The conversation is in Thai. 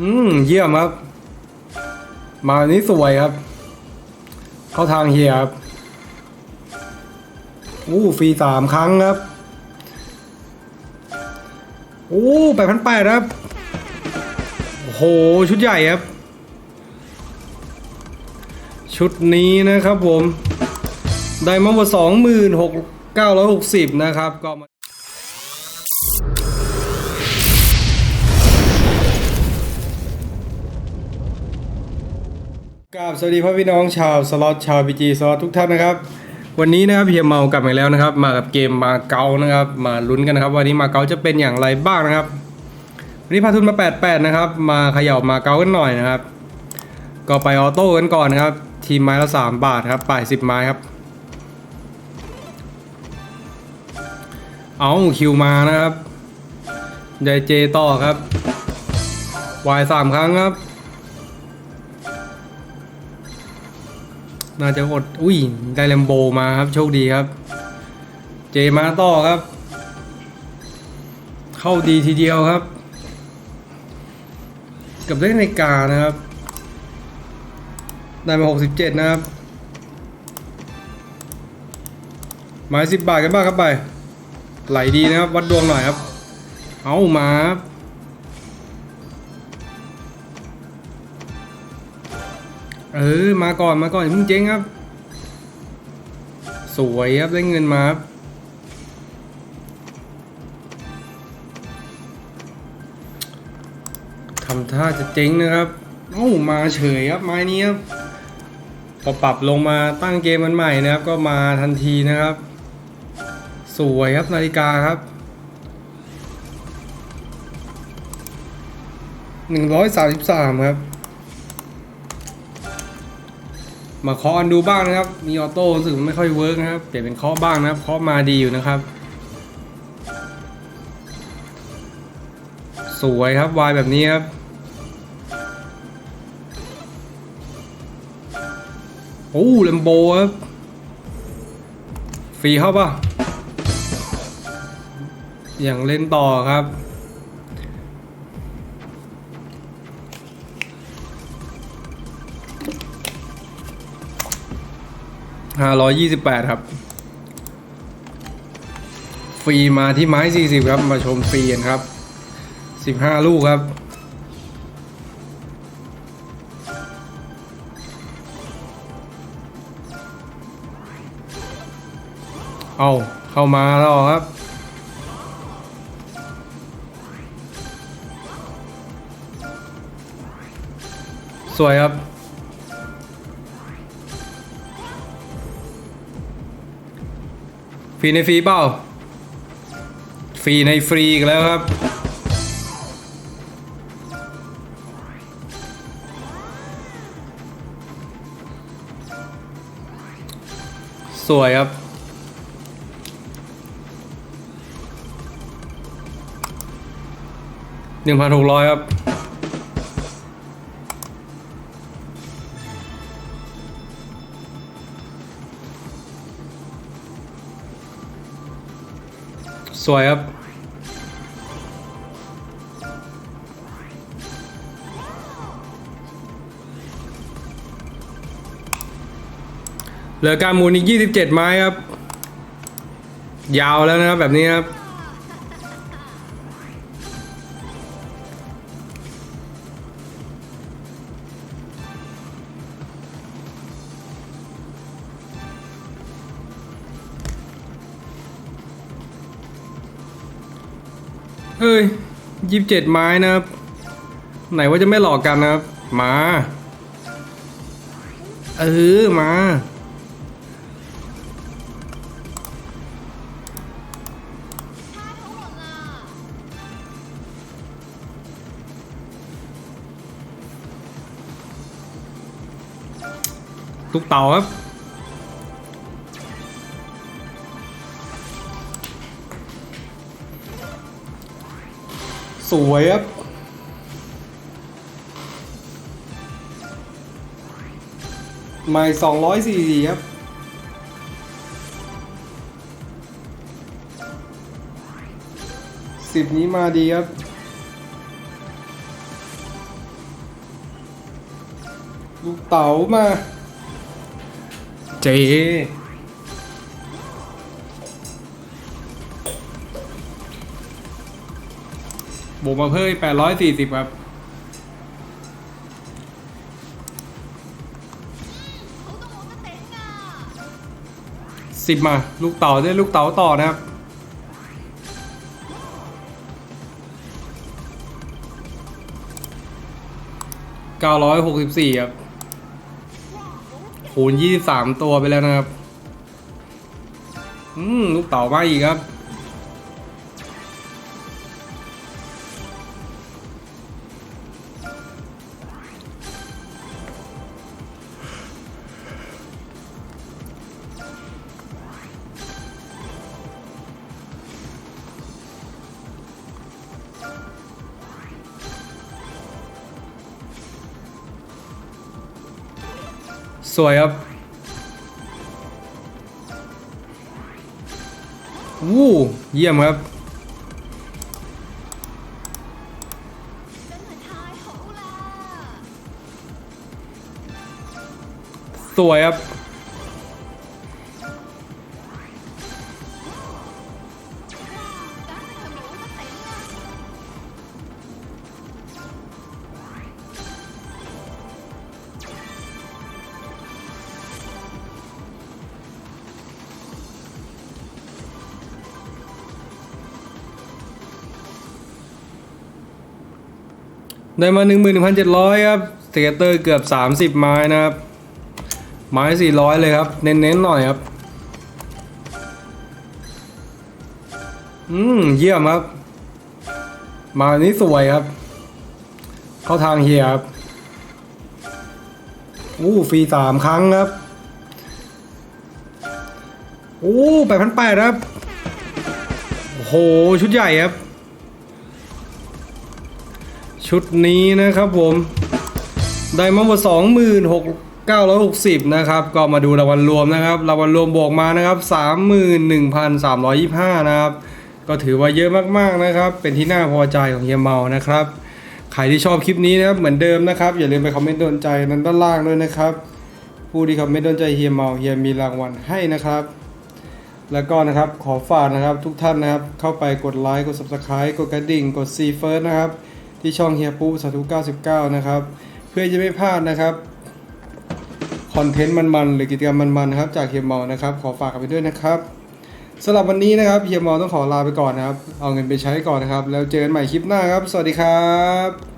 อืม เยี่ยมครับ มานี้สวยครับ เข้าทางเฮียครับ อู้ฟรีสามครั้งครับ อู้แปดพันแปดครับ โอ้โห ชุดใหญ่ครับ ชุดนี้นะครับผม ได้มาหมดสองหมื่นหกเก้าร้อยหกสิบนะครับก็ กราบสวัสดีพ่อพี่น้องชาวสล็อตชาวบีจีสล็อตทุกท่านนะครับ วันนี้นะครับเฮียเมากลับมาแล้วนะครับ มากับเกมมาเก๊านะครับ มาลุ้นกันนะครับ วันนี้มาเก๊าจะเป็นอย่างไรบ้างนะครับวันนี้พาทุนมา 88 นะครับ มาเขย่ามาเก๊ากันหน่อยนะครับ ก็ไปออโต้กันก่อนนะครับ ทีมไม้ละ 3 บาทครับป่าย 10 ไม้ครับ เอาคิวมานะครับยายเจต่อครับวายสามครั้งครับ น่าจะอด อุ้ย ได้แลมโบมาครับ โชคดีครับ เจมาต่อครับ เข้าดีทีเดียวครับ กับได้ในกานะครับ ได้มา 67 นะครับ หมาย 10 บาทกันบ้างครับไป ไหลดีนะครับ วัดดวงหน่อยครับ เอามาครับ เออ มาก่อนมาก่อนอย่าเพิ่งเจ๊งครับ สวยครับได้เงินมาครับทำท่าจะเจ๊งนะครับเอ้ามาเฉยครับไม้นี้ครับพอปรับลงมาตั้งเกมมันใหม่นะครับ ก็มาทันทีนะครับ สวยครับนาฬิกาครับหนึ่งร้อยสามสิบสามครับ มาเคาะอันดูบ้างนะครับ มีออโต้รู้สึกมันไม่ค่อยเวิร์กนะครับ เปลี่ยนเป็นเคาะบ้างนะครับ เคาะมาดีอยู่นะครับ สวยครับวายแบบนี้ครับ โอ้เลมโบครับ ฟรีเข้าป่ะ อย่างเล่นต่อครับ ห้าร้อยยี่สิบแปดครับ ฟรีมาที่ไม้สี่สิบครับ มาชมฟรีกันครับสิบห้าลูกครับเอาเข้ามาแล้วครับ สวยครับ รีในฟรีเปล่า ฟรีในฟรีอีกแล้วครับ สวยครับหนึ่งพันหกร้อยครับ สวยครับ เหลือการหมุนอีก 27 ไม้ครับ ยาวแล้วนะครับแบบนี้ครับ เฮ้ยยี่สิบเจ็ดไม้นะครับ ไหนว่าจะไม่หลอกกันนะครับ มา เออ มา ตุกเต่าครับ วยครับไม่สองร้อยสี่สี่ครับสิบนี้มาดีครับลูกเต๋ามา เจ บวกมาเพิ่มแปดร้อยสี่สิบครับ สิบมา ลูกเต๋าได้ลูกเต๋าต่อนะครับ เก้าร้อยหกสิบสี่ครับ คูณยี่สามตัวไปแล้วนะครับ อืม ลูกเต๋ามาอีกครับ สวยครับวู้เยี่ยมครับ สวยครับ ได้มา 11,700 ครับสเตเตอร์เกือบ 30 ไม้นะครับ ไม้ 400 เลยครับ เน้นๆหน่อยครับ อืม เยี่ยมครับ มานี้สวยครับ เข้าทางเฮียครับ อู้ฟรีสามครั้งครับ อู้แปดพันแปดครับ โอ้โห ชุดใหญ่ครับ ชุดนี้นะครับผมได้มาหมด26,960 นะครับ ก็มาดูรางวัลรวมนะครับรางวัลรวมบวกมานะครับ 31,325 นะครับ ก็ถือว่าเยอะมากๆนะครับ เป็นที่น่าพอใจของเฮียเมานะครับ ใครที่ชอบคลิปนี้นะครับเหมือนเดิมนะครับ อย่าลืมไปคอมเมนต์โดนใจนั้นด้านล่างด้วยนะครับ ผู้ที่คอมเมนต์โดนใจเฮียเมาเฮียมีรางวัลให้นะครับ แล้วก็นะครับขอฝากนะครับทุกท่านนะครับเข้าไปกดไลค์กด subscribe กดกระดิ่งกดซีเฟิร์สนะครับ ที่ช่องเฮียปูสาธุ99 นะครับ เพื่อจะไม่พลาดนะครับคอนเทนต์มันๆหรือกิจกรรมมันๆนะครับจากเฮียมอลนะครับ ขอฝากกันไปด้วยนะครับสำหรับวันนี้นะครับเฮียมอลต้องขอลาไปก่อนนะครับ เอาเงินไปใช้ก่อนนะครับ แล้วเจอกันใหม่คลิปหน้าครับ สวัสดีครับ